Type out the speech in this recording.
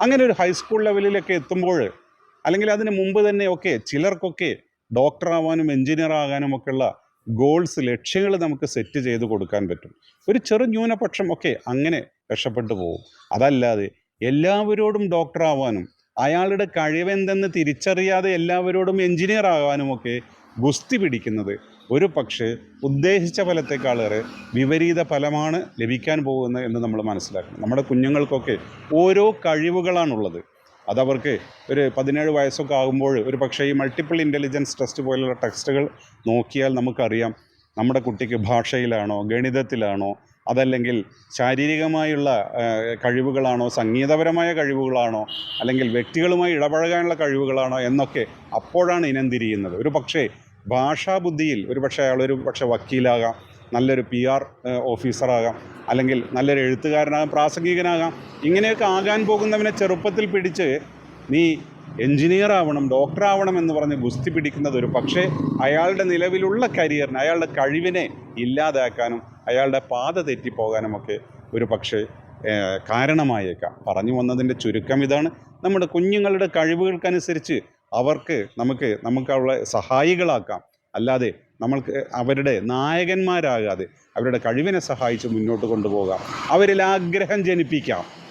അങ്ങനെ ഒരു ഹൈസ്കൂൾ ലെവലിലൊക്കെ എത്തുമ്പോൾ അല്ലെങ്കിൽ അതിന് മുമ്പ് തന്നെ ഒക്കെ ചിലർക്കൊക്കെ ഡോക്ടർ ആവാനും എഞ്ചിനീയർ ആകാനും ഒക്കെയുള്ള ഗോൾസ് ലക്ഷ്യങ്ങൾ നമുക്ക് സെറ്റ് ചെയ്ത് കൊടുക്കാൻ പറ്റും. ഒരു ചെറു ന്യൂനപക്ഷം ഒക്കെ അങ്ങനെ രക്ഷപ്പെട്ടു പോകും. അതല്ലാതെ എല്ലാവരോടും ഡോക്ടർ ആവാനും അയാളുടെ കഴിവെന്തെന്ന് തിരിച്ചറിയാതെ എല്ലാവരോടും എഞ്ചിനീയർ ആകാനുമൊക്കെ ഗുസ്തി പിടിക്കുന്നത് ഒരു പക്ഷേ ഉദ്ദേശിച്ച ഫലത്തെക്കാളേറെ വിപരീത ഫലമാണ് ലഭിക്കാൻ പോകുന്നത് എന്ന് നമ്മൾ മനസ്സിലാക്കണം. നമ്മുടെ കുഞ്ഞുങ്ങൾക്കൊക്കെ ഓരോ കഴിവുകളാണുള്ളത്. അതവർക്ക് ഒരു പതിനേഴ് വയസ്സൊക്കെ ആകുമ്പോൾ ഒരു പക്ഷേ ഈ മൾട്ടിപ്പിൾ ഇന്റലിജൻസ് ടെസ്റ്റ് പോലുള്ള ടെക്സ്റ്റുകൾ നോക്കിയാൽ നമുക്കറിയാം. നമ്മുടെ കുട്ടിക്ക് ഭാഷയിലാണോ ഗണിതത്തിലാണോ അതല്ലെങ്കിൽ ശാരീരികമായുള്ള കഴിവുകളാണോ സംഗീതപരമായ കഴിവുകളാണോ അല്ലെങ്കിൽ വ്യക്തികളുമായി ഇടപഴകാനുള്ള കഴിവുകളാണോ എന്നൊക്കെ അപ്പോഴാണ് ഇനം തിരിയുന്നത് ഒരു പക്ഷേ ഭാഷാബുദ്ധിയിൽ ഒരു പക്ഷേ അയാളൊരു പക്ഷേ വക്കീലാകാം നല്ലൊരു പി ആർ ഓഫീസറാകാം അല്ലെങ്കിൽ നല്ലൊരു എഴുത്തുകാരനാകാം പ്രാസംഗികനാകാം ഇങ്ങനെയൊക്കെ ആകാൻ പോകുന്നവനെ ചെറുപ്പത്തിൽ പിടിച്ച് നീ എഞ്ചിനീയർ ആവണം ഡോക്ടർ ആവണം എന്ന് പറഞ്ഞ് ഗുസ്തി പിടിക്കുന്നത് ഒരു പക്ഷേ അയാളുടെ നിലവിലുള്ള കരിയറിനെ അയാളുടെ കഴിവിനെ ഇല്ലാതാക്കാനും അയാളുടെ പാത തെറ്റിപ്പോകാനുമൊക്കെ ഒരു പക്ഷേ കാരണമായേക്കാം. പറഞ്ഞു വന്നതിന്റെ ചുരുക്കം ഇതാണ്. നമ്മുടെ കുഞ്ഞുങ്ങളുടെ കഴിവുകൾക്കനുസരിച്ച് അവർക്ക് നമുക്ക് നമുക്ക് അവളെ സഹായികളാക്കാം. അല്ലാതെ നമ്മൾക്ക് അവരുടെ നായകന്മാരാകാതെ അവരുടെ കഴിവിനെ സഹായിച്ച് മുന്നോട്ട് കൊണ്ടുപോകാം. അവരിൽ ആഗ്രഹം ജനിപ്പിക്കാം.